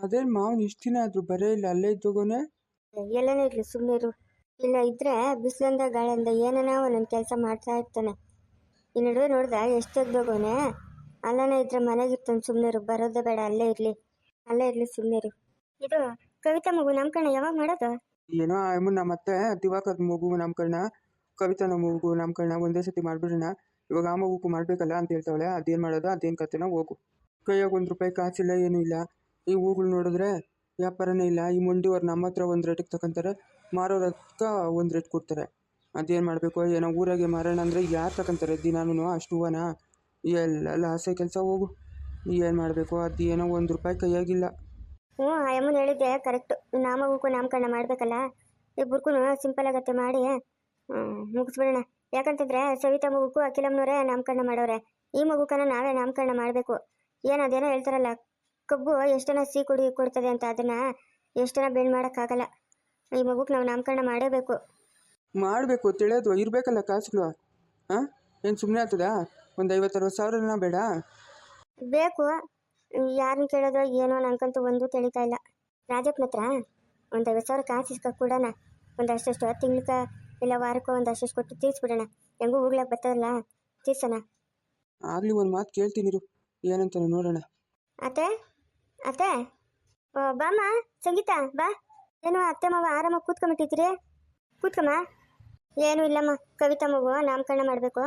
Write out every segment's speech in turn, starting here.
ಅದೇನು ಮಾವನ್ ಇಷ್ಟು ದಿನ ಆದರೂ ಬರೇ ಇಲ್ಲ ಅಲ್ಲೇ ಇದ್ದೋಗೋನೆ. ಎಲ್ಲನೇ ಇರ್ಲಿ ಸುಮ್ಮನೆ ಇರು. ಇಲ್ಲ ಇದ್ರೆ ಬಿಸಿಲಂದ ಗಾಳಿಂದ ಏನನ ಒಂದೊಂದು ಕೆಲಸ ಮಾಡ್ತಾ ಇರ್ತಾನೆ. ಈ ನಡುವೆ ನೋಡ್ದ ಎಷ್ಟು ತೆಗ್ದೋಗೋನೆ ಅಲ್ಲನೇ ಇದ್ರೆ ಮನೆಗಿರ್ತಾನೆ ಸುಮ್ಮನೆ ಇರು. ಬರೋದೇ ಬೇಡ ಅಲ್ಲೇ ಇರ್ಲಿ. ಅಲ್ಲೇ ಇರ್ಲಿ ಸುಮ್ಮನೆ ಇರು. ಇದು ಕವಿತಾ ಮಗು ನಮ್ಕಣ್ಣ ಯಾವಾಗ ಮಾಡೋದು? ಏನೋ ಅಮ್ಮನ ಮತ್ತೆ ದಿವಾಕದ ಮಗು ನಾಮಕರಣ ಕವಿತಾ ಮಗು ನಾಮಕರಣ ಒಂದೇ ಸತಿ ಮಾಡ್ಬಿಡೋಣ. ಇವಾಗ ಆ ಮಗುಗೂ ಮಾಡಬೇಕಲ್ಲ ಅಂತ ಹೇಳ್ತಾವಳೆ ಅದೇನು ಮಾಡೋದು ಅದೇನ್ ಕತೆನೋ ಹೋಗು. ಕೈಯಾಗ ಒಂದು ರೂಪಾಯಿ ಕಾಸಿಲ್ಲ ಏನೂ ಇಲ್ಲ. ಈ ಹೂಗಳು ನೋಡಿದ್ರೆ ವ್ಯಾಪಾರನೇ ಇಲ್ಲ. ಈ ಮಂಡಿಯವ್ರು ನಮ್ಮ ಹತ್ರ ಒಂದು ರೇಟಿಗೆ ತಗೊಂತಾರೆ ಮಾರೋರ ಒಂದು ರೇಟ್ ಕೊಡ್ತಾರೆ. ಅದೇನು ಮಾಡಬೇಕು? ಏನೋ ಊರಾಗೆ ಮಾರೋಣ ಅಂದರೆ ಯಾರು ತಗೊಂತಾರೆ ದಿನಾನು ಅಷ್ಟು ಹೂವನ? ಎಲ್ಲ ಲಾಸೆ ಕೆಲಸ ಹೋಗು. ಏನು ಮಾಡಬೇಕು? ಅದು ಏನೋ ಒಂದು ರೂಪಾಯಿ ಕೈಯಾಗಿಲ್ಲ. ಹ್ಞೂ ಅಮ್ಮನ ಹೇಳಿದ್ದೆ ಕರೆಕ್ಟು ನಾಮಗೂ ನಾಮಕರಣ ಮಾಡಬೇಕಲ್ಲ? ಇಬ್ಬರಿಗೂ ಸಿಂಪಲ್ ಆಗತ್ತೆ ಮಾಡಿ ಮುಗಿಸ್ಬಿಡೋಣ. ಯಾಕಂತಂದ್ರೆ ಸವಿತಾ ಮಗುಕ್ಕೂ ಅಖಿಲಮ್ಮನವರೇ ನಾಮಕರಣ ಮಾಡೋರೆ. ಈ ಮಗುಕನ ನಾವೇ ನಾಮಕರಣ ಮಾಡಬೇಕು. ಏನು ಅದೇನೋ ಹೇಳ್ತಾರಲ್ಲ ಕಬ್ಬು ಎಷ್ಟನ ಸಿಹಿ ಕುಡಿ ಕೊಡ್ತದೆ ಅಂತ ಅದನ್ನ ಎಷ್ಟನ ಬೆಂಡ್ ಮಾಡೋಕ್ಕಾಗಲ್ಲ ಈ ಮಗುಗೆ ನಾವು ನಾಮಕರಣ ಮಾಡೇಬೇಕು. ಮಾಡಬೇಕು ತಿಳಿಯೋದು ಇರಬೇಕಲ್ಲ ಕಾಸುಗಳು. ಹಾಂ ಏನು ಸುಮ್ಮನೆ ಆಗ್ತದಾ? ಒಂದು ಐವತ್ತು ಸಾವಿರ ಸಾವಿರನ ಬೇಡ? ಬೇಕು. ಯಾರನ್ನ ಕೇಳೋದು ಏನೋ ನನಗಂತೂ ಒಂದು ತಿಳಿತಾ ಇಲ್ಲ. ರಾಜಪ್ಪನ ಹತ್ರ ಒಂದು ಐವತ್ತು ಸಾವಿರ ಕಾಸು ಇಸ್ಕ ಕೊಡೋಣ. ಒಂದು ಅಷ್ಟಷ್ಟು ತಿಂಗ್ಳಕ ಇಲ್ಲ ವಾರಕ್ಕೋ ಒಂದು ಅಷ್ಟಷ್ಟು ಕೊಟ್ಟು ತೀರ್ಸ್ಬಿಡೋಣ. ಹೆಂಗೂ ಹೋಗ್ಲಕ್ಕೆ ಬರ್ತದಲ್ಲ ತೀರ್ಸೋಣ. ಆಗಲಿ ಒಂದು ಮಾತು ಕೇಳ್ತೀನಿ ಏನಂತ ನೋಡೋಣ. ಅತ್ತೆ ಅತ್ತೆ? ಬಾಮ್ಮ, ಸಂಗೀತ, ಬಾ. ಏನು ಅತ್ತೆ ಮಾವ ಆರಾಮಾಗಿ ಕೂತ್ಕೊಂಬಿಟ್ಟಿದ್ದೀರಿ ಕೂತ್ಕಮ್ಮ? ಏನು ಇಲ್ಲಮ್ಮ, ಕವಿತಾ ಮಗು, ನಾಮಕರಣ ಮಾಡಬೇಕು.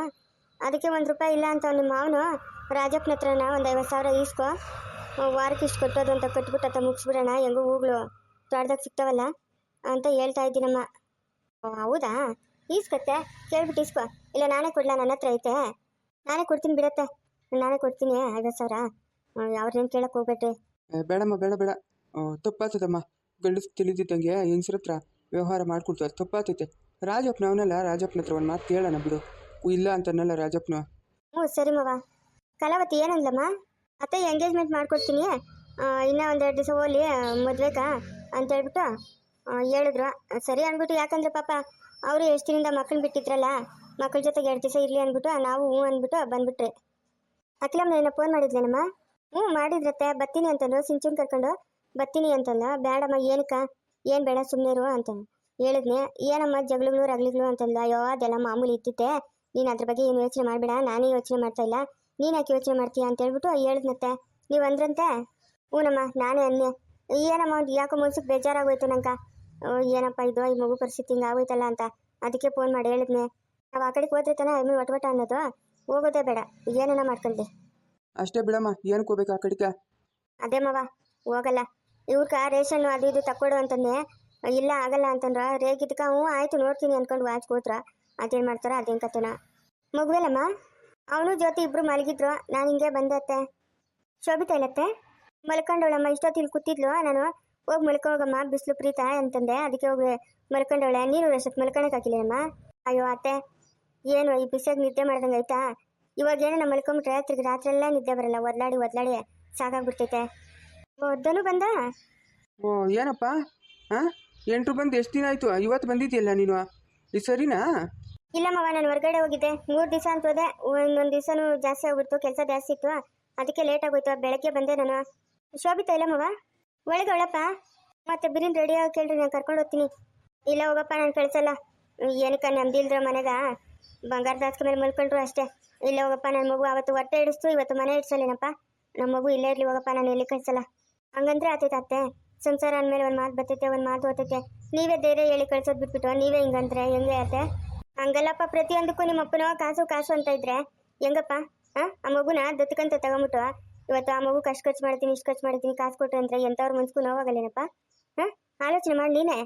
ಅದಕ್ಕೆ ಒಂದು ರೂಪಾಯಿ ಇಲ್ಲ ಅಂತ ನಿಮ್ಮ ಮಾವನು ರಾಜಪ್ಪನ ಹತ್ರನ ಒಂದು ಐವತ್ತು ಸಾವಿರ ಈಸ್ಕೊ. ವಾರಕ್ಕೆ ಇಷ್ಟು ಕೊಟ್ಟೋದು ಅಂತ ಕಟ್ಬಿಟ್ಟು ಅತ್ತ ಮುಗಿಸ್ಬಿಡೋಣ, ಹೆಂಗೂ ಹೂಗಳು. ತೋಟದಾಗ ಸಿಗ್ತಾವಲ್ಲ ಅಂತ ಹೇಳ್ತಾ ಇದ್ದೀನಮ್ಮ. ಹೌದಾ? ಈಸ್ಕತ್ತೆ, ಕೇಳ್ಬಿಟ್ಟು ಈಸ್ಕೊ. ಇಲ್ಲ, ನಾನೇ ಕೊಡಲ, ನನ್ನ ಹತ್ರ ಐತೆ. ನಾನೇ ಕೊಡ್ತೀನಿ ಬಿಡತ್ತೆ. ನಾನೇ ಕೊಡ್ತೀನಿ, ಐವತ್ತು ಸಾವಿರ. ಅವ್ರನ್ನೇನು ಕೇಳಕ್ಕೆ ಹೋಗ್ಬೇಡ್ರಿ. ಬೇಡಮ್ಮ, ಬೇಡ ಬೇಡ. ತಪ್ಪಾತದಮ್ಮ. ಗಂಡಸ್ ತಿಳಿದಿದ್ದಂಗೆ ಹೆಂಗಸ್ರ ಹತ್ರ ವ್ಯವಹಾರ ಮಾಡ್ಕೊಡ್ತಾರೆ ತಪ್ಪಾಗ್ತೈತೆ ರಾಜಪ್ಪನ ಅವನಲ್ಲ? ರಾಜಪ್ಪನ ಹತ್ರ ಒಂದು ಮಾತು ಕೇಳೋಣ ಬಿಡು. ಇಲ್ಲ ಅಂತನಲ್ಲ ರಾಜಪ್ಪನ. ಹ್ಞೂ, ಸರಿ ಮಗ ಕಲಾವತಿ ಏನಂದ್ಲಮ್ಮ? ಅತ್ತೆ ಎಂಗೇಜ್ಮೆಂಟ್ ಮಾಡ್ಕೊಡ್ತೀನಿ. ಇನ್ನ ಇನ್ನೂ ಒಂದೆರಡು ದಿವಸ ಹೋಗ್ಲಿ ಮದ್ವೆಗಾ ಅಂತ ಹೇಳ್ಬಿಟ್ಟು ಹೇಳಿದ್ರು. ಸರಿ ಅಂದ್ಬಿಟ್ಟು ಯಾಕಂದ್ರೆ ಪಾಪ ಅವರು ಎಷ್ಟು ದಿನದಿಂದ ಮಕ್ಕಳು ಬಿಟ್ಟಿದ್ರಲ್ಲ, ಮಕ್ಕಳ ಜೊತೆಗೆ ಎರಡು ದಿವಸ ಇರಲಿ ಅಂದ್ಬಿಟ್ಟು ನಾವು ಹ್ಞೂ ಅಂದ್ಬಿಟ್ಟು ಬಂದ್ಬಿಟ್ರೆ. ಅಖಿಲಮ್ಮ ಏನೋ ಫೋನ್ ಮಾಡಿದ್ಲೇನಮ್ಮ? ಹ್ಞೂ, ಮಾಡಿದ್ರತ್ತೆ. ಬರ್ತೀನಿ ಅಂತಂದ್ರು ಸಿಂಚುನ್ ಕರ್ಕೊಂಡು ಬರ್ತೀನಿ ಅಂತಂದ. ಬೇಡಮ್ಮ ಏನಕ್ಕ? ಏನು ಬೇಡ ಸುಮ್ಮನೆ ಇರುವ ಅಂತ ಹೇಳಿದ್ನೆ. ಏನಮ್ಮ, ಜಗಳಗಳು ರಗಲಿಗಳು ಅಂತಂದ. ಅಯ್ಯೋ, ಅದೆಲ್ಲ ಮಾಮೂಲಿ ಇತ್ತಿತ್ತೆ ನೀನು ಅದ್ರ ಬಗ್ಗೆ ಏನು ಯೋಚನೆ ಮಾಡಬೇಡ, ನಾನೇ ಯೋಚನೆ ಮಾಡ್ತಾ ಇಲ್ಲ. ನೀನು ಯಾಕೆ ಯೋಚನೆ ಮಾಡ್ತೀಯ ಅಂತ ಹೇಳ್ಬಿಟ್ಟು ಹೇಳಿದ್ನತ್ತೆ. ನೀವು ಅಂದ್ರಂತೆ? ಹ್ಞೂನಮ್ಮ ನಾನೇ ಅನ್ನೆ. ಏನಮ್ಮ, ಯಾಕೋ ಮನ್ಸಿಗೆ ಬೇಜಾರಾಗೋಯ್ತು ನಂಗೆ. ಏನಪ್ಪ ಇದು? ಈ ಮಗು ಪರಿಸ್ಥಿತಿ ಹಿಂಗೆ ಆಗೋಯ್ತಲ್ಲ ಅಂತ ಅದಕ್ಕೆ ಫೋನ್ ಮಾಡಿ ಹೇಳಿದ್ನೆ. ನಾವು ಆ ಕಡೆಗೆ ಹೋದ್ರೆ ತಾನೇ ಒಟ್ಟು ಒಟ್ಟ ಅನ್ನೋದು ಹೋಗೋದೇ ಬೇಡ. ಏನನ್ನ ಮಾಡ್ಕೊಂಡೆ ಅಷ್ಟೇ ಬಿಡಮ್ಮ, ಏನು ಕೋಬೇಕು ಆ ಕಡಿಕ ಅದೇ ಮವ, ಹೋಗಲ್ಲ. ಇವ್ರಕ ರೇಷನ್ ಅದು ಇದು ತಕ್ಕೊಡು ಅಂತಂದೆ ಇಲ್ಲ ಆಗಲ್ಲ ಅಂತಂದ್ರ ರೇಗಿದ್ಕ ಹ್ಞೂ ಆಯ್ತು ನೋಡ್ತೀನಿ ಅನ್ಕೊಂಡು ವಾಚ್ ಕೂತ್ರ ಅದೇನು ಮಾಡ್ತಾರ, ಅದೇನು ಕತೆನ. ಮಗುವೆಲ್ಲಮ್ಮ? ಅವನು ಜೊತೆ ಇಬ್ರು ಮಲಗಿದ್ರು, ನಾನು ಹಿಂಗೆ ಬಂದತ್ತೆ. ಶೋಭಿತಾ ಇಲ್ಲತ್ತೆ? ಮಲ್ಕೊಂಡವಳಮ್ಮ ಇಷ್ಟೊತ್ತಿಲ್ಲಿ ಕೂತಿದ್ಲು, ನಾನು ಹೋಗಿ ಮಲ್ಕೋಗಮ್ಮ, ಬಿಸಿಲು ಪ್ರೀತ ಅಂತಂದೆ, ಅದಕ್ಕೆ ಹೋಗಿ ಮಲ್ಕೊಂಡವಳೆ. ನೀನು ಅಷ್ಟೊತ್ತು ಮಲ್ಕೊಳಕ್ಕಾಗಿಲ್ಲ ಹಾಕಿಲ್ಲಮ್ಮ ಅಯ್ಯೋ ಅತ್ತೆ, ಏನು ಈ ಬಿಸಿಯಾಗಿ ನಿದ್ದೆ ಮಾಡ್ದಂಗೆ ಆಯ್ತಾ? ಇವಾಗ ಏನೋ ಮಲ್ಕೊಂಬಿಟ್ರೆ ತಿರ್ಗಿ ರಾತ್ರಿ ಎಲ್ಲ ನಿದ್ದೆ ಬರಲ್ಲ ಒದ್ಲಾಡಿ ಒದ್ಲಾಡಿ ಸಾಕಾಗ್ಬಿಡ್ತೈತೆ. ಒದ್ದನು ಬಂದ? ಓ ಏನಪ್ಪ? ಹಾಂ ಎಂಟ್ರು ಬಂದು ಎಷ್ಟು ದಿನ ಆಯಿತು? ಇವತ್ತು ಬಂದಿದ್ಯಲ್ಲ ನೀನು? ಇದು ಸರಿನಾ? ಇಲ್ಲ ಮವ ನಾನು ಹೊರಗಡೆ ಹೋಗಿದ್ದೆ. ಮೂರು ದಿವಸ ಅಂತ ಹೋದೆ. ಒಂದೊಂದು ದಿವಸನೂ ಜಾಸ್ತಿ ಆಗ್ಬಿಡ್ತು ಕೆಲಸ ಜಾಸ್ತಿ ಇತ್ತು. ಅದಕ್ಕೆ ಲೇಟ್ ಆಗೋಯ್ತು ಬೆಳಗ್ಗೆ ಬಂದೆ ನಾನು. ಶೋಭಿತಾ ಇಲ್ಲ ಮವ? ಒಳಗೆ ಒಳಪ್ಪ ಮತ್ತೆ ಬಿರಿನ್ ರೆಡಿ ಆಗಿ ಕೇಳ್ರಿ ನಾನು ಕರ್ಕೊಂಡು ಹೋಗ್ತೀನಿ. ಇಲ್ಲ ಹೋಗಪ್ಪ ನಾನು ಕಳಿಸಲ್ಲ. ಏನಕ್ಕ ನಮ್ದಿಲ್ದ್ರ ಮನೆಗ? ಬಂಗಾರ ದಾಸ್ಕ ಮೇಲೆ ಮಲ್ಕೊಂಡ್ರು ಅಷ್ಟೇ. ಇಲ್ಲಿ ಹೋಗಪ್ಪ ನನ್ನ ಮಗು ಅವತ್ತು ಹೊಟ್ಟೆ ಹಿಡಿಸ್ತು, ಇವತ್ತು ಮನೆ ಇಡ್ಸಲ್ಲೇನಪ್ಪ ನಮ್ಮ ಮಗು ಇಲ್ಲೇ ಇರ್ಲಿ ಹೋಗಪ್ಪ, ನಾನು ಎಲ್ಲಿ ಕಳ್ಸಲ್ಲ? ಹಂಗಂದ್ರೆ ಆತೈತೆ ಅತ್ತೆ. ಸಂಸಾರ ಅಂದಮೇಲೆ ಒಂದು ಮಾತು ಬರ್ತೈತೆ, ಒಂದು ಮಾತು ಓತೈತೆ ನೀವೇ ಧೈರ್ಯ ಹೇಳಿ ಕಳ್ಸೋದು ಬಿಟ್ಬಿಟ್ಟು ನೀವೇ ಹಿಂಗಂದ್ರೆ, ಹೆಂಗೆ ಅತ್ತೆ? ಹಂಗಲ್ಲಪ್ಪ, ಪ್ರತಿಯೊಂದಕ್ಕೂ ನಿಮ್ಮ ಅಪ್ಪನ, ಕಾಸು ಕಾಸು ಅಂತ ಇದ್ರೆ, ಹೆಂಗಪ್ಪ? ಆ ಮಗುನ ದತ್ತಕ್ಕಂತ ತಗೊಂಬಿಟ್ಟು, ಇವತ್ತು ಆ ಮಗು ಕಷ್ಟ ಖರ್ಚು ಮಾಡ್ತೀನಿ, ಇಷ್ಟು ಖರ್ಚು ಮಾಡ್ತೀನಿ, ಕಾಸು ಕೊಟ್ರೆ ಅಂದ್ರೆ ಎಂಥವ್ರ ಮನ್ಸ್ಗೂ ನೋವಾಗಲ್ಲೇನಪ್ಪ? ಹಾಂ ಆಲೋಚನೆ ಮಾಡಿ ನೀನೇ.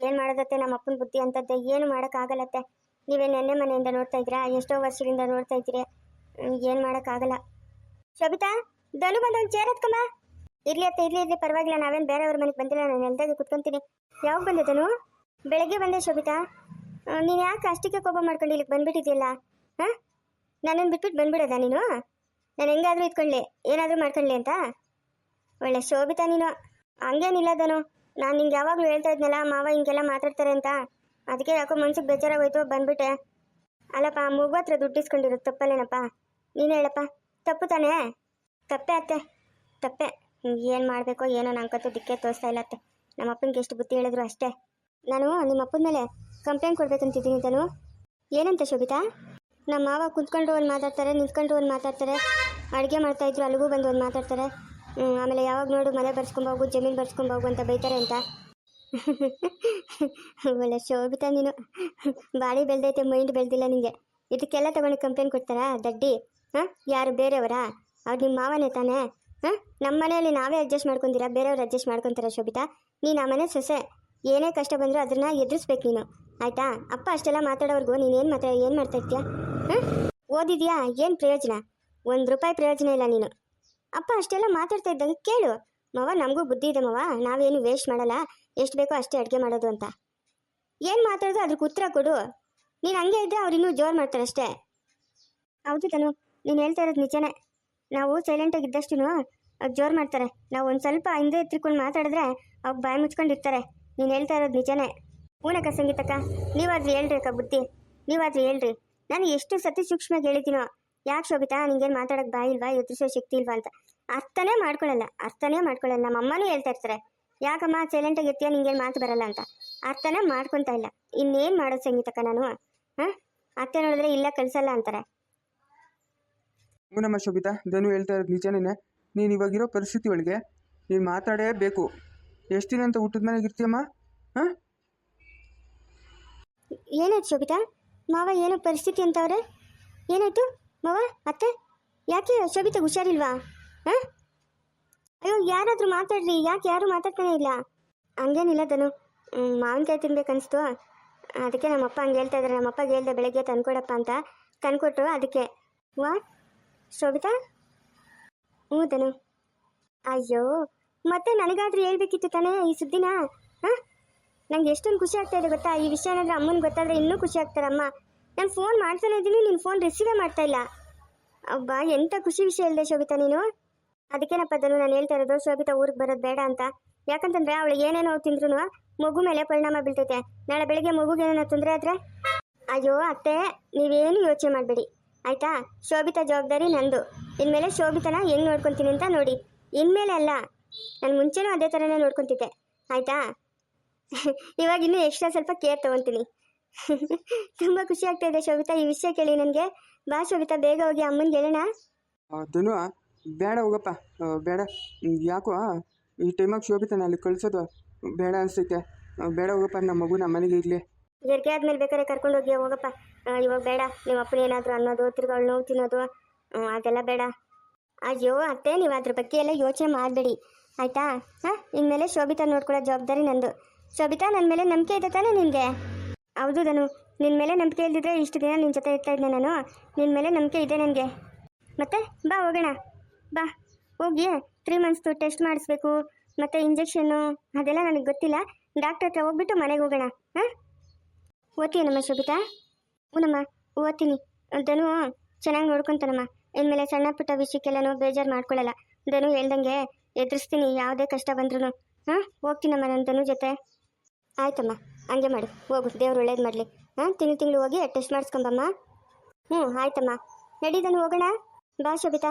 ಏನು ಮಾಡೋದತ್ತೆ ನಮ್ಮ ಅಪ್ಪನ ಬುದ್ಧಿ ಅಂತದ್ದೆ, ಏನು ಮಾಡೋಕ್ಕಾಗಲ್ಲತ್ತೆ. ನೀವೇ ನೆನ್ನೆ ಮನೆಯಿಂದ ನೋಡ್ತಾ ಇದ್ದೀರಾ? ಎಷ್ಟೋ ವರ್ಷದಿಂದ ನೋಡ್ತಾ ಇದ್ದೀರಿ. ಏನು ಮಾಡೋಕ್ಕಾಗಲ್ಲ. ಶೋಭಿತಾ, ಧನು ಬಂದ ಒಂದು ಚೇರ್ ಎತ್ಕಮ್ಮ ಇರ್ಲಿ ಅತ್ತೆ, ಇರ್ಲಿ ಇರ್ಲಿ, ಪರವಾಗಿಲ್ಲ, ನಾವೇನು ಬೇರೆಯವ್ರ ಮನೆಗೆ ಬಂದಿಲ್ಲ, ನಾನು ನೆಲದಾಗೆ ಕುತ್ಕೊಂತೀನಿ. ಯಾವಾಗ ಬಂದೆ ಧನು? ಬೆಳಗ್ಗೆ ಬಂದೆ ಶೋಭಿತಾ. ನೀನು ಯಾಕೆ ಅಷ್ಟಕ್ಕೆ ಕೋಪ ಮಾಡ್ಕೊಂಡು ಇಲ್ಲಿಗೆ ಬಂದ್ಬಿಟ್ಟಿದ್ಯಲ್ಲ? ಹಾಂ? ನನ್ನನ್ನು ಬಿಟ್ಬಿಟ್ಟು ಬಂದ್ಬಿಡೋದಾ ನೀನು? ನಾನು ಹೆಂಗಾದರೂ ಇದ್ಕೊಳ್ಳಿ ಏನಾದರೂ ಮಾಡ್ಕೊಳ್ಳಿ ಅಂತ? ಒಳ್ಳೆ ಶೋಭಿತಾ ನೀನು. ಹಂಗೇನಿಲ್ಲ ಧನು. ನಾನು ನಿಂಗೆ ಯಾವಾಗಲೂ ಹೇಳ್ತಾ ಇದ್ನಲ್ಲ, ಮಾವ ಹಿಂಗೆಲ್ಲ ಮಾತಾಡ್ತಾರೆ ಅಂತ. ಅದಕ್ಕೆ ಯಾಕೋ ಮನ್ಸಿಗೆ ಬೇಜಾರಾಗೋಯ್ತು ಬಂದ್ಬಿಟ್ಟೆ. ಅಲ್ಲಪ್ಪ, ಮಗು ಹತ್ರ ದುಡ್ಡು ಇಸ್ಕೊಂಡಿರೋದು ತಪ್ಪಲ್ಲೇನಪ್ಪ? ನೀನು ಹೇಳಪ್ಪ. ತಪ್ಪು ತಾನೇ? ತಪ್ಪೆ ಅತ್ತೆ. ತಪ್ಪೆ. ಏನು ಮಾಡಬೇಕೋ ಏನೋ ನಂಗಂತೂ ದಿಕ್ಕೆ ತೋರಿಸ್ತಾ ಇಲ್ಲತ್ತೆ ನಮ್ಮ ಅಪ್ಪನಿಗೆ ಎಷ್ಟು ಬುದ್ಧಿ ಹೇಳಿದ್ರು ಅಷ್ಟೇ. ನಾನು ನಿಮ್ಮ ಅಪ್ಪನ ಮೇಲೆ ಕಂಪ್ಲೇಂಟ್ ಕೊಡ್ಬೇಕಂತಿದ್ದೀನಿ ತಾನು. ಏನಂತ ಶೋಭಿತಾ? ನಮ್ಮ ಮಾವ ಕುತ್ಕೊಂಡು ಒಂದು ಮಾತಾಡ್ತಾರೆ, ನಿಂತ್ಕೊಂಡು ಒಂದು ಮಾತಾಡ್ತಾರೆ. ಅಡುಗೆ ಮಾಡ್ತಾಯಿದ್ರು ಅಲ್ಲಿಗೂ ಬಂದು ಒಂದು ಮಾತಾಡ್ತಾರೆ. ಆಮೇಲೆ ಯಾವಾಗ ನೋಡು ಮನೆ ಬರ್ಸ್ಕೊಂಬೋಗು, ಜಮೀನು ಬರ್ಸ್ಕೊಂಬೋಗು ಅಂತ ಬೈತಾರೆ ಅಂತ. ಒಳ್ಳೆ ಶೋಭಿತಾ ನೀನು. ಬಾಡಿ ಬೆಳೆದೈತೆ ಮೈಂಡ್ ಬೆಳೆದಿಲ್ಲ ನಿಂಗೆ. ಇದಕ್ಕೆಲ್ಲ ತಗೊಂಡು ಕಂಪ್ಲೇಂಟ್ ಕೊಡ್ತಾರಾ ದಡ್ಡಿ? ಹಾಂ? ಯಾರು, ಬೇರೆಯವರಾ? ಅವ್ರು ನಿಮ್ಮ ಮಾವನೇ ತಾನೇ? ಹಾಂ? ನಮ್ಮ ಮನೆಯಲ್ಲಿ ನಾವೇ ಅಡ್ಜಸ್ಟ್ ಮಾಡ್ಕೊಂತೀರಾ ಬೇರೆಯವ್ರು ಅಡ್ಜಸ್ಟ್ ಮಾಡ್ಕೊತಾರ ಶೋಭಿತಾ? ನೀನು ಆ ಮನೆ ಸೊಸೆ. ಏನೇ ಕಷ್ಟ ಬಂದರೂ ಅದನ್ನ ಎದುರಿಸ್ಬೇಕು ನೀನು. ಆಯಿತಾ? ಅಪ್ಪ ಅಷ್ಟೆಲ್ಲ ಮಾತಾಡೋವರೆಗೂ ನೀನು ಏನು ಮಾತಾಡ ಏನು ಮಾಡ್ತಾ ಇರ್ತೀಯ? ಹಾಂ? ಓದಿದ್ಯಾ? ಏನು ಪ್ರಯೋಜನ? ಒಂದು ರೂಪಾಯಿ ಪ್ರಯೋಜನ ಇಲ್ಲ ನೀನು. ಅಪ್ಪ ಅಷ್ಟೆಲ್ಲ ಮಾತಾಡ್ತಾ ಇದ್ದಂಗೆ ಕೇಳು. ಮವ, ನಮಗೂ ಬುದ್ಧಿ ಇದೆ ಮವ. ನಾವೇನು ವೇಸ್ಟ್ ಮಾಡಲ್ಲ. ಎಷ್ಟು ಬೇಕೋ ಅಷ್ಟೇ ಅಡುಗೆ ಮಾಡೋದು ಅಂತ. ಏನು ಮಾತಾಡೋದು ಅದಕ್ಕೆ ಉತ್ತರ ಕೊಡು. ನೀನು ಹಂಗೆ ಇದ್ದರೆ ಅವ್ರು ಇನ್ನೂ ಜೋರು ಮಾಡ್ತಾರೆ ಅಷ್ಟೇ. ಹೌದು ತನು, ನೀನು ಹೇಳ್ತಾ ಇರೋದು ನಿಜನೇ. ನಾವು ಸೈಲೆಂಟಾಗಿ ಇದ್ದಷ್ಟು ಅವ್ರು ಜೋರು ಮಾಡ್ತಾರೆ. ನಾವು ಒಂದು ಸ್ವಲ್ಪ ಹಿಂದೆ ಎತ್ತಿಕೊಂಡು ಮಾತಾಡಿದ್ರೆ ಅವ್ರು ಬಾಯಿ ಮುಚ್ಕೊಂಡಿರ್ತಾರೆ. ನೀನು ಹೇಳ್ತಾ ಇರೋದು ನಿಜನೇ. ಹೂನಕ್ಕ ಸಂಗೀತಕ್ಕ, ನೀವಾದ್ರೂ ಹೇಳ್ರಿ ಅಕ್ಕ ಬುದ್ಧಿ. ನೀವಾದ್ರೂ ಹೇಳ್ರಿ. ನಾನು ಎಷ್ಟು ಸತಿ ಸೂಕ್ಷ್ಮವಾಗಿ ಹೇಳಿದ್ದೀನೋ. ಯಾಕೆ ಶೋಭಿತಾ, ನಿಂಗೇನು ಮಾತಾಡೋಕ್ಕೆ ಬಾಯಿ ಇಲ್ವಾ, ಎದುರಿಸೋ ಶಕ್ತಿ ಇಲ್ವಾ ಅಂತ. ಅರ್ಥನೇ ಮಾಡ್ಕೊಳ್ಳಲ್ಲ ಅರ್ಥನೇ ಮಾಡ್ಕೊಳ್ಳಲ್ಲ ನಮ್ಮ ಅಮ್ಮನೂ ಹೇಳ್ತಾ ಇರ್ತಾರೆ. ಯಾಕಮ್ಮ ಸೈಲೆಂಟ್ ಆಗಿರ್ತೀಯ ನಿಂಗೇನು ಮಾತು ಬರಲ್ಲ ಅಂತ? ಅರ್ಥನ ಮಾಡ್ಕೊತಾ ಇಲ್ಲ. ಇನ್ನೇನು ಮಾಡೋದು ಸಂಗೀತಕ್ಕ ನಾನು? ಹಾಂ? ಅತ್ತೆ ನೋಡಿದ್ರೆ ಇಲ್ಲ ಕಳಿಸಲ್ಲ ಅಂತಾರೆ. ನಮ್ಮ ಶೋಭಿತಾ ಧನು ಹೇಳ್ತಾ ಇರೋದು ನಿಜನೇ ನೀನು ಇವಾಗಿರೋ ಪರಿಸ್ಥಿತಿ ಒಳಗೆ. ನೀನು ಮಾತಾಡೇ ಬೇಕು ಎಷ್ಟು ದಿನ ಅಂತ ಊಟದ ಮನೆಗೆ ಇರ್ತೀಯಮ್ಮ? ಹಾಂ? ಏನಾಯ್ತು ಶೋಭಿತಾ? ಮಾವ ಏನು ಪರಿಸ್ಥಿತಿ ಅಂತವ್ರೆ? ಏನಾಯ್ತು? ಮಾವ ಅತ್ತೆ? ಯಾಕೆ ಶೋಭಿತಾ ಹುಷಾರಿಲ್ವಾ? ಹಾಂ? ಅಯ್ಯೋ, ಯಾರಾದರೂ ಮಾತಾಡ್ರಿ. ಯಾಕೆ ಯಾರು ಮಾತಾಡ್ತಾನೆ ಇಲ್ಲ? ಹಂಗೇನಿಲ್ಲ ತನು ಮಾವಿನಕಾಯಿ ತಿನ್ಬೇಕನ್ನಿಸ್ತು ಅದಕ್ಕೆ ನಮ್ಮಪ್ಪ ಹಂಗೆ ಹೇಳ್ತಾ ಇದ್ದಾರೆ ನಮ್ಮಪ್ಪಗೆ ಹೇಳ್ದೆ ಬೆಳಗ್ಗೆ ತಂದ್ಕೊಡಪ್ಪ ಅಂತ ತಂದ್ಕೊಟ್ರು ಅದಕ್ಕೆ. ವಾ ಶೋಭಿತಾ? ಹ್ಞೂ ತನು ಅಯ್ಯೋ, ಮತ್ತೆ ನನಗಾದ್ರೂ ಹೇಳ್ಬೇಕಿತ್ತು ತಾನೇ ಈ ಸುದ್ದಿನ? ಹಾಂ? ನಂಗೆ ಎಷ್ಟೊಂದು ಖುಷಿ ಆಗ್ತಾ ಇದೆ ಗೊತ್ತಾ? ಈ ವಿಷಯ ಏನಾದ್ರೆ ಅಮ್ಮನಿಗೆ ಗೊತ್ತಾದ್ರೆ ಇನ್ನೂ ಖುಷಿ ಆಗ್ತಾರಮ್ಮ. ನಾನು ಫೋನ್ ಮಾಡ್ತಾನೆ ಇದ್ದೀನಿ ನೀನು ಫೋನ್ ರಿಸೀವೇ ಮಾಡ್ತಾ ಇಲ್ಲ. ಅಬ್ಬಾ ಎಂಥ ಖುಷಿ ವಿಷಯ ಇಲ್ಲದೆ ಶೋಭಿತಾ ನೀನು? ಅದಕ್ಕೇನಪ್ಪ ಅದನ್ನು ನಾನು ಹೇಳ್ತಾ ಇರೋದು ಶೋಭಿತಾ ಊರಿಗೆ ಬರೋದು ಬೇಡ ಅಂತ. ಯಾಕಂತಂದ್ರೆ ಅವಳು ಏನೇನೋ ತಿಂದ್ರು ಮಗು ಮೇಲೆ ಪರಿಣಾಮ ಬೀಳ್ತೈತೆ. ನಾಳೆ ಬೆಳಿಗ್ಗೆ ಮಗುಗೆ ಏನೇನೋ ತೊಂದರೆ ಆದ್ರೆ ಅಯ್ಯೋ ಅತ್ತೆ, ನೀವೇನು ಯೋಚನೆ ಮಾಡಬೇಡಿ. ಆಯ್ತಾ? ಶೋಭಿತಾ ಜವಾಬ್ದಾರಿ ನಂದು. ಇನ್ಮೇಲೆ ಶೋಭಿತನ ಹೆಂಗ್ ನೋಡ್ಕೊತೀನಿ ಅಂತ ನೋಡಿ. ಇನ್ಮೇಲೆ ಅಲ್ಲ, ನಾನು ಮುಂಚೆನೂ ಅದೇ ಥರನೇ ನೋಡ್ಕೊತಿದ್ದೆ. ಆಯ್ತಾ? ಇವಾಗ ಇನ್ನೂ ಎಕ್ಸ್ಟ್ರಾ ಸ್ವಲ್ಪ ಕೇರ್ ತಗೊತೀನಿ. ತುಂಬ ಖುಷಿ ಆಗ್ತಾ ಇದೆ ಶೋಭಿತಾ, ಈ ವಿಷಯ ಕೇಳಿ ನನಗೆ. ಬಾ ಶೋಭಿತಾ, ಬೇಗ ಹೋಗಿ ಅಮ್ಮನಿಗೆ ಹೇಳೋಣ ಬೇಡ ಹೋಗಪ್ಪ. ಬೇಡ. ಯಾಕೋ ಈ ಟೈಮಾಗ ಶೋಭಿತಾನ ಅಲ್ಲಿ ಕಳ್ಸೋದು ಬೇಡ ಅನಿಸ್ತೈತೆ. ಬೇಡ ಹೋಗಪ್ಪ ನಮ್ಮ ಮಗು ನಮ್ಮ ಮನೆಗೆ ಇರಲಿ. ಹೆರಿಗೆ ಆದ್ಮೇಲೆ ಬೇಕಾದ್ರೆ ಕರ್ಕೊಂಡು ಹೋಗಿ, ಹೋಗಪ್ಪ. ಇವಾಗ ಬೇಡ. ನಿಮ್ಮ ಅಪ್ಪನ ಏನಾದರೂ ಅನ್ನೋದು ತಿರ್ಗಾಳು ನೋವು ತಿನ್ನೋದು ಅದೆಲ್ಲ ಬೇಡ. ಅಯ್ಯೋ, ಅತ್ತೆ, ನೀವು ಅದ್ರ ಬಗ್ಗೆ ಎಲ್ಲ ಯೋಚನೆ ಮಾಡಬೇಡಿ. ಆಯ್ತಾ? ಹಾಂ, ಇನ್ಮೇಲೆ ಶೋಭಿತಾ ನೋಡ್ಕೊಳ್ಳೋ ಜವಾಬ್ದಾರಿ ನಂದು. ಶೋಭಿತಾ ನನ್ನ ಮೇಲೆ ನಂಬಿಕೆ ಇದೆ ತಾನೇ ನಿನಗೆ? ಹೌದು ನಾನು ನಿನ್ನ ಮೇಲೆ ನಂಬಿಕೆ ಇಲ್ದಿದ್ರೆ ಇಷ್ಟು ದಿನ ನಿನ್ನ ಜೊತೆ ಇರ್ತಾ ಇದ್ದೆ ನಾನು. ನಿನ್ನ ಮೇಲೆ ನಂಬಿಕೆ ಇದೆ ನನಗೆ. ಮತ್ತೆ, ಬಾ ಹೋಗೋಣ. ಬಾ, ಹೋಗಿ ತ್ರೀ ಮಂತ್ಸ್ದು ಟೆಸ್ಟ್ ಮಾಡಿಸ್ಬೇಕು, ಮತ್ತು ಇಂಜೆಕ್ಷನ್ನು ಅದೆಲ್ಲ ನನಗೆ ಗೊತ್ತಿಲ್ಲ. ಡಾಕ್ಟರ್ ಹತ್ರ ಹೋಗ್ಬಿಟ್ಟು ಮನೆಗೆ ಹೋಗೋಣ, ಹಾಂ? ಓದ್ತೀನಮ್ಮ ಶೋಭಿತಾ? ಹ್ಞೂನಮ್ಮ ಓದ್ತೀನಿ. ಧನು ಚೆನ್ನಾಗಿ ನೋಡ್ಕೊತಾನಮ್ಮ. ಇನ್ಮೇಲೆ ಸಣ್ಣ ಪುಟ್ಟ ವಿಷಯಕ್ಕೆಲ್ಲನೂ ಬೇಜಾರು ಮಾಡ್ಕೊಳ್ಳಲ್ಲ ಧನು ಹೇಳ್ದಂಗೆ ಎದುರಿಸ್ತೀನಿ, ಯಾವುದೇ ಕಷ್ಟ ಬಂದ್ರೂ ಹಾಂ, ಹೋಗ್ತೀನಮ್ಮ ನನ್ನ ಧನು ಜೊತೆ. ಆಯ್ತಮ್ಮ, ಹಂಗೆ ಮಾಡಿ. ಹೋಗು, ದೇವ್ರು ಒಳ್ಳೇದು ಮಾಡಲಿ. ಹಾಂ, ತಿಂಗಳು ತಿಂಗಳು ಹೋಗಿ ಟೆಸ್ಟ್ ಮಾಡಿಸ್ಕೊಂಬಮ್ಮ. ಹ್ಞೂ ಆಯ್ತಮ್ಮ. ನಡೀದನು ಹೋಗೋಣ. ಬಾ ಶೋಭಿತಾ.